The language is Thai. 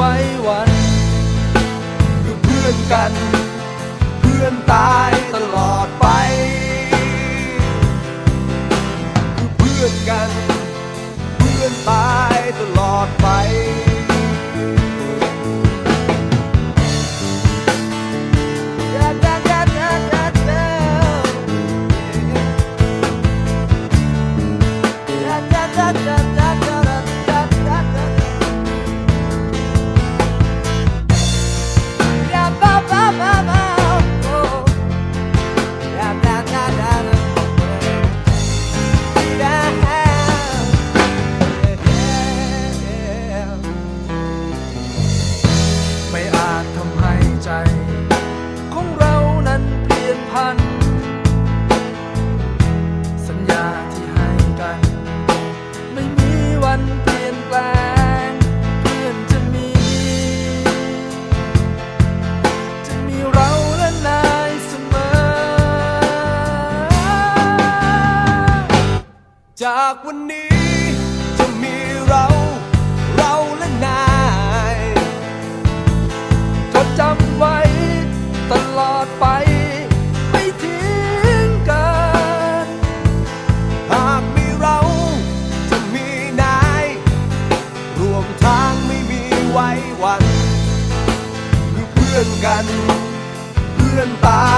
ไว้วันคือเพื่อนกัน เพื่อนตายตลอดากวันนี้จะมีเรา เราและนายจดจำไว้ตลอดไป ไม่ทิ้งกัน หากมีเราจะมีนาย รวมทางไม่มีไว้วัน คือเพื่อนกัน เพื่อนตาย